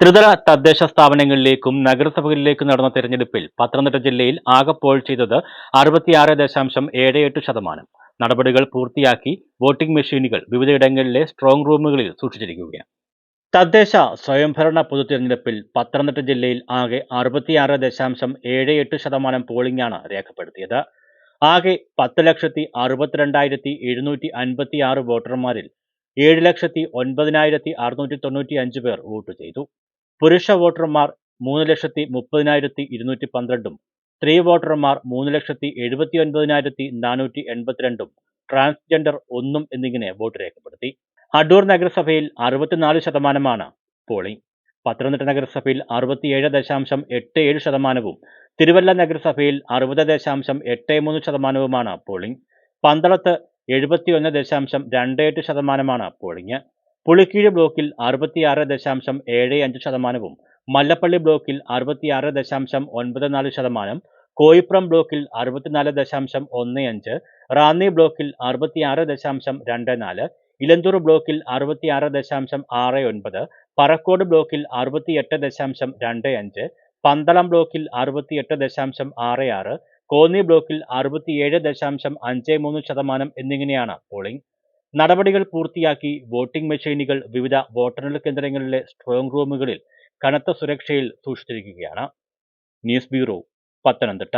ത്രിതല തദ്ദേശ സ്ഥാപനങ്ങളിലേക്കും നഗരസഭകളിലേക്കും നടന്ന തെരഞ്ഞെടുപ്പിൽ പത്തനംതിട്ട ജില്ലയിൽ ആകെ പോൾ ചെയ്തത് അറുപത്തിയാറ് ദശാംശം ഏഴ് എട്ട് ശതമാനം. നടപടികൾ പൂർത്തിയാക്കി വോട്ടിംഗ് മെഷീനുകൾ വിവിധയിടങ്ങളിലെ സ്ട്രോങ് റൂമുകളിൽ സൂക്ഷിച്ചിരിക്കുകയാണ്. തദ്ദേശ സ്വയംഭരണ പൊതു തെരഞ്ഞെടുപ്പിൽ പത്തനംതിട്ട ജില്ലയിൽ ആകെ അറുപത്തിയാറ് ദശാംശം ഏഴ് എട്ട് ശതമാനം പോളിംഗാണ് രേഖപ്പെടുത്തിയത്. ആകെ പത്ത് ലക്ഷത്തി അറുപത്തിരണ്ടായിരത്തി എഴുന്നൂറ്റി അൻപത്തി ആറ് വോട്ടർമാരിൽ ഏഴ് ലക്ഷത്തി ഒൻപതിനായിരത്തി അറുന്നൂറ്റി തൊണ്ണൂറ്റി അഞ്ച് പേർ വോട്ട് ചെയ്തു. പുരുഷ വോട്ടർമാർ മൂന്ന് ലക്ഷത്തി മുപ്പതിനായിരത്തി ഇരുന്നൂറ്റി പന്ത്രണ്ടും സ്ത്രീ വോട്ടർമാർ മൂന്ന് ലക്ഷത്തി എഴുപത്തി ഒൻപതിനായിരത്തി നാനൂറ്റി എൺപത്തിരണ്ടും ട്രാൻസ്ജെൻഡർ ഒന്നും എന്നിങ്ങനെ വോട്ട് രേഖപ്പെടുത്തി. അടൂർ നഗരസഭയിൽ അറുപത്തിനാല് ശതമാനമാണ് പോളിംഗ്. പത്തനംതിട്ട നഗരസഭയിൽ അറുപത്തിയേഴ് ദശാംശം എട്ട് ഏഴ് ശതമാനവും തിരുവല്ല നഗരസഭയിൽ അറുപത് ദശാംശം എട്ട് മൂന്ന് ശതമാനവുമാണ് പോളിംഗ്. പന്തളത്ത് എഴുപത്തിയൊന്ന് ദശാംശം രണ്ട് എട്ട് ശതമാനമാണ് പോളിംഗ്. പുളിക്കീഴ് ബ്ലോക്കിൽ അറുപത്തിയാറ് ദശാംശം ഏഴ് അഞ്ച് ശതമാനവും മല്ലപ്പള്ളി ബ്ലോക്കിൽ അറുപത്തിയാറ് ദശാംശം ഒൻപത് നാല് ശതമാനം കോയിപ്രം ബ്ലോക്കിൽ അറുപത്തിനാല് ദശാംശം ഒന്ന് അഞ്ച് റാന്നി ബ്ലോക്കിൽ അറുപത്തിയാറ് ദശാംശം രണ്ട് നാല് ഇലന്തൂർ ബ്ലോക്കിൽ അറുപത്തിയാറ് ദശാംശം ആറ് ഒൻപത് പറക്കോട് ബ്ലോക്കിൽ അറുപത്തിയെട്ട് ദശാംശം രണ്ട് അഞ്ച് പന്തളം ബ്ലോക്കിൽ അറുപത്തിയെട്ട് ദശാംശം ആറ് ആറ് കോന്നി ബ്ലോക്കിൽ അറുപത്തിയേഴ് ദശാംശം അഞ്ച് മൂന്ന് ശതമാനം എന്നിങ്ങനെയാണ് പോളിംഗ്. നടപടികൾ പൂർത്തിയാക്കി വോട്ടിംഗ് മെഷീനുകൾ വിവിധ വോട്ടെണ്ണൽ കേന്ദ്രങ്ങളിലെ സ്ട്രോങ് റൂമുകളിൽ കനത്ത സുരക്ഷയിൽ സൂക്ഷിച്ചിരിക്കുകയാണ്. News bureau Pathanamthitta.